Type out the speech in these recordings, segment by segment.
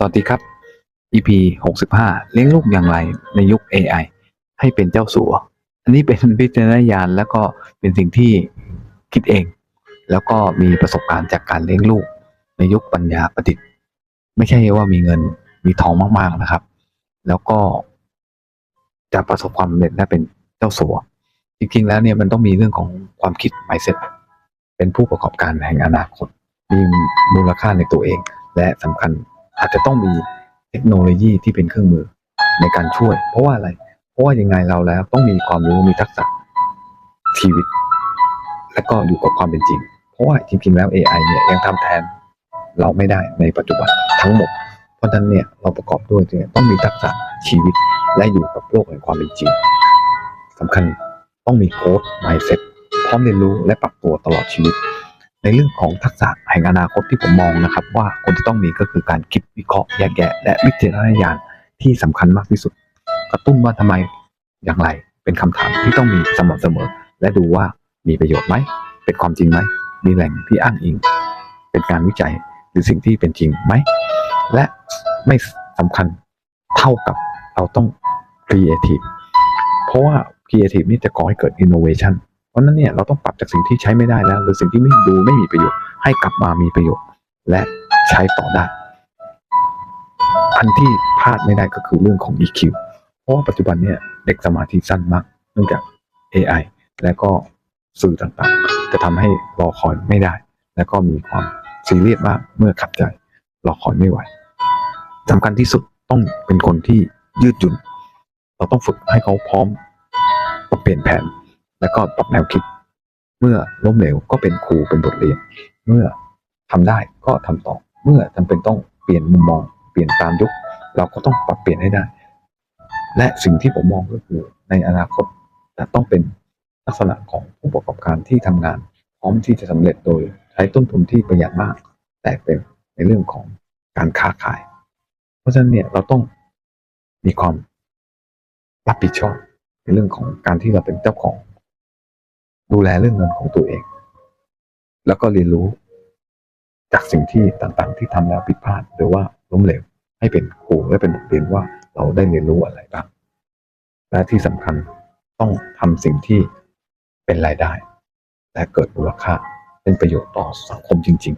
สวัสดีครับ EP 65 เลี้ยงลูกอย่างไรในยุค AI ให้เป็นเจ้าสัว อันนี้เป็นวิจารณญาณแล้วก็เป็นสิ่งที่คิดเอง แล้วก็มีประสบการณ์จากการเลี้ยงลูก ในยุคปัญญาประดิษฐ์ ไม่ใช่ว่ามีเงินมีทองมากๆนะครับ แล้วก็ จะประสบความสำเร็จและเป็นเจ้าสัว จริงๆแล้วเนี่ยมันต้องมีเรื่องของความคิด mindset เป็นผู้ประกอบการแห่งอนาคตมีมูลค่าในตัวเองและสำคัญ อาจจะต้องมีเทคโนโลยีที่เป็นเครื่องมือในการช่วย เพราะว่าอะไร เพราะว่ายังไงเราแล้วต้องมีความรู้มีทักษะชีวิต และก็อยู่กับความเป็นจริง เพราะว่าจริงๆแล้ว AI เนี่ยยังทำแทนเราไม่ได้ในปัจจุบันทั้งหมด เพราะฉะนั้นเนี่ยเราประกอบด้วยเนี่ยต้องมีทักษะชีวิตและอยู่กับโลกแห่งความเป็นจริงสำคัญต้องมีโค้ด mindset พร้อมเรียนรู้และปรับตัวตลอดชีวิต ในเรื่องของทักษะแห่งอนาคตที่ผมมองนะครับ ว่าคนที่ต้องมีก็คือการคิดวิเคราะห์แยกแยะและวิจารณญาณที่สำคัญมากที่สุด กระตุ้นว่าทำไมอย่างไรเป็นคำถามที่ต้องมีสม่ำเสมอ และดูว่ามีประโยชน์ไหมเป็นความจริงไหมมีแหล่งที่อ้างอิง เป็นการวิจัยหรือสิ่งที่เป็นจริงไหมและไม่สำคัญเท่ากับเราต้อง creative เพราะว่า creative นี่จะก่อให้เกิด innovation เพ ราะนั้นเนี่ยเราต้องปรับจากสิ่งที่ใช้ไม่ได้แล้ว หรือสิ่งที่ไม่ดูไม่มีประโยชน์ให้กลับมามีประโยชน์ และใช้ต่อได้ อันที่พลาดไม่ได้ก็คือเรื่องของ EQ เพราะว่าปัจจุบันเนี่ยเด็กสมาธิสั้นมากเนื่องจาก AI และก็สื่อต่างๆ จะทำให้รอคอยไม่ได้ และก็มีความซีเรียสมากเมื่อขัดใจรอคอยไม่ไหวสำคัญที่สุดต้องเป็นคนที่ยืดหยุ่น เราต้องฝึกให้เขาพร้อมปรับเปลี่ยนแผน และก็ปรับแนวคิด เมื่อล้มเหลวก็เป็นครูเป็นบทเรียน เมื่อทำได้ก็ทำต่อ เมื่อจำเป็นต้องเปลี่ยนมุมมอง เปลี่ยนตามยุค เราก็ต้องปรับเปลี่ยนให้ได้ และสิ่งที่ผมมองก็คือในอนาคตจะต้องเป็นลักษณะของผู้ประกอบการที่ทำงาน พร้อมที่จะสำเร็จโดยใช้ต้นทุนที่ประหยัดมาก แต่เป็นในเรื่องของการค้าขาย เพราะฉะนั้นเนี่ยเราต้องมีความรับผิดชอบในเรื่องของการที่เราเป็นเจ้าของ ดูแลเรื่องเงินของตัวเอง แล้วก็เรียนรู้จากสิ่งที่ต่างๆ ที่ทำแล้วผิดพลาดหรือว่าล้มเหลวให้เป็นครูและเป็นบทเรียนว่าเราได้เรียนรู้อะไรบ้างและที่สำคัญต้องทำสิ่งที่เป็นรายได้ และเกิดมูลค่าเป็นประโยชน์ต่อสังคมจริง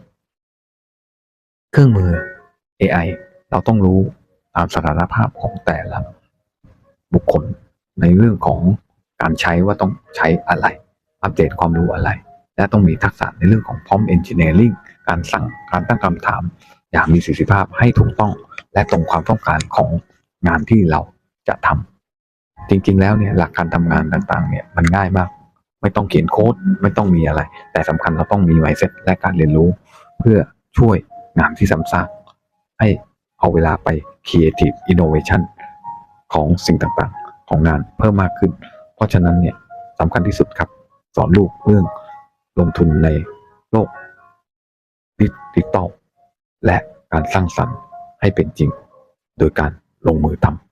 ๆ เครื่องมือ AI เราต้องรู้ตามสถานภาพของแต่ละบุคคลในเรื่องของการใช้ว่าต้องใช้อะไร อัปเดตความรู้อะไร และต้องมีทักษะในเรื่องของพร้อม engineering การสั่งการตั้งคำถาม อย่างมีประสิทธิภาพให้ถูกต้องและตรงความต้องการของงานที่เราจะทำจริงๆ แล้วเนี่ยหลักการทำงานต่างๆเนี่ยมันง่ายมาก ไม่ต้องเขียนโค้ดไม่ต้องมีอะไร แต่สำคัญเราต้องมี mindset และการเรียนรู้ เพื่อช่วยงานที่ซ้ำซากให้เอาเวลาไป creative innovation ของสิ่งต่างๆ ของงานเพิ่มมากขึ้น เพราะฉะนั้นเนี่ยสำคัญที่สุดครับ สอนลูกเรื่องลงทุนในโลกดิจิตอลและการสร้างสรรค์ให้เป็นจริง โดยการลงมือทำ